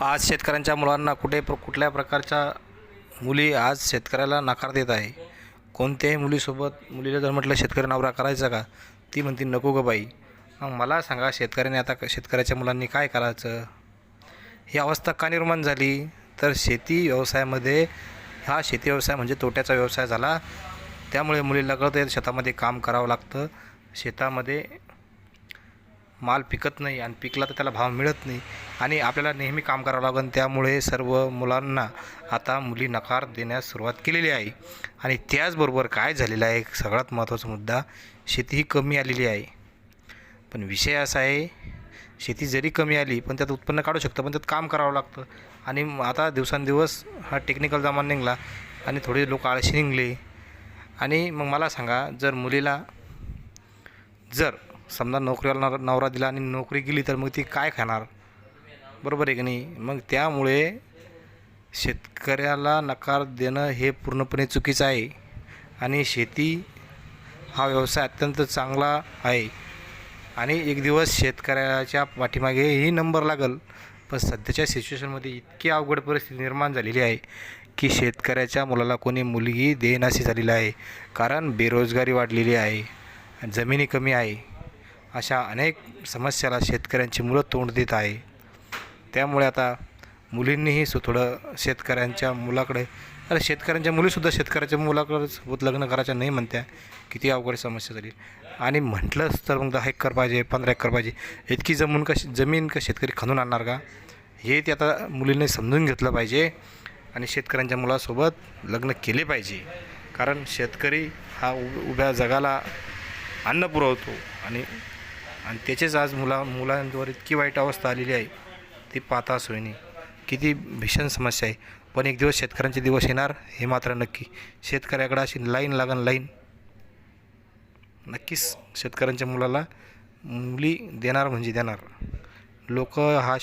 आज शेतकऱ्यांच्या मुलांना कुठे प्र कुठल्या प्रकारच्या मुली आज शेतकऱ्याला नकार देत आहे? कोणत्याही मुलीसोबत मुलीला जर म्हटलं शेतकरी नवरा करायचा का? ती म्हणते नको ग बाई. मग मला सांगा शेतकऱ्याने आता शेतकऱ्याच्या मुलांनी काय करायचं? ही अवस्था का निर्माण झाली? तर शेती व्यवसायामध्ये हा शेती व्यवसाय म्हणजे तोट्याचा व्यवसाय झाला. त्यामुळे मुलीला कळतं शेतामध्ये काम करावं लागतं. शेतामध्ये माल पिकत नाही आणि पिकला तर त्याला भाव मिळत नाही. आणि आपल्याला नेहमी काम करावं लागेल त्यामुळे सर्व मुलांना आता मुली नकार देण्यास सुरुवात केलेली आहे. आणि त्याचबरोबर काय झालेलं आहे एक सगळ्यात महत्त्वाचा मुद्दा शेती ही कमी आलेली आहे. पण विषय असा आहे शेती जरी कमी आली पण त्यात उत्पन्न काढू शकतं पण त्यात काम करावं लागतं. आणि आता दिवसांदिवस हा टेक्निकल जमाना निघाला आणि थोडे लोक आळशी निघले. आणि मग मला सांगा जर मुलीला जर समजा नोकरीवाला नवरा नवरा दिला आणि नोकरी गेली तर मग ती काय खाणार? बरोबर आहे की नाही? मग त्यामुळे शेतकऱ्याला नकार देणं हे पूर्णपणे चुकीचं आहे. आणि शेती हा व्यवसाय अत्यंत चांगला आहे. आणि एक दिवस शेतकऱ्याच्या पाठीमागे ही नंबर लागल. पण सध्याच्या सिच्युएशनमध्ये इतकी अवघड परिस्थिती निर्माण झालेली आहे की शेतकऱ्याच्या मुलाला कोणी मुलगी देनाशी झालेली आहे. कारण बेरोजगारी वाढलेली आहे. जमिनी कमी आहे. अशा अनेक समस्याला शेतकऱ्यांची मुलं तोंड देत आहे. त्यामुळे आता मुलींनीही सु थोडं शेतकऱ्यांच्या मुलाकडे अरे शेतकऱ्यांच्या मुलीसुद्धा शेतकऱ्याच्या मुलाकडेच होत लग्न करायच्या नाही म्हणत्या. किती अवघड समस्या झाली. आणि म्हटलंच तर मग दहा एकर पाहिजे पंधरा एकर पाहिजे इतकी जमून का जमीन का शेतकरी खणून आणणार का? हे ते आता मुलींनी समजून घेतलं पाहिजे आणि शेतकऱ्यांच्या मुलासोबत लग्न केले पाहिजे. कारण शेतकरी हा उभ्या जगाला अन्न पुरवतो आणि आणि त्याचेच आज मुला मुलांवर इतकी वाईट अवस्था आलेली आहे. ती पाहता सोयनी किती भीषण समस्या आहे. पण एक दिवस शेतकऱ्यांचे दिवस येणार हे मात्र नक्की. शेतकऱ्याकडे अशी लाईन लागन लाईन. नक्कीच शेतकऱ्यांच्या मुलाला मुली देणार म्हणजे देणार. लोक हा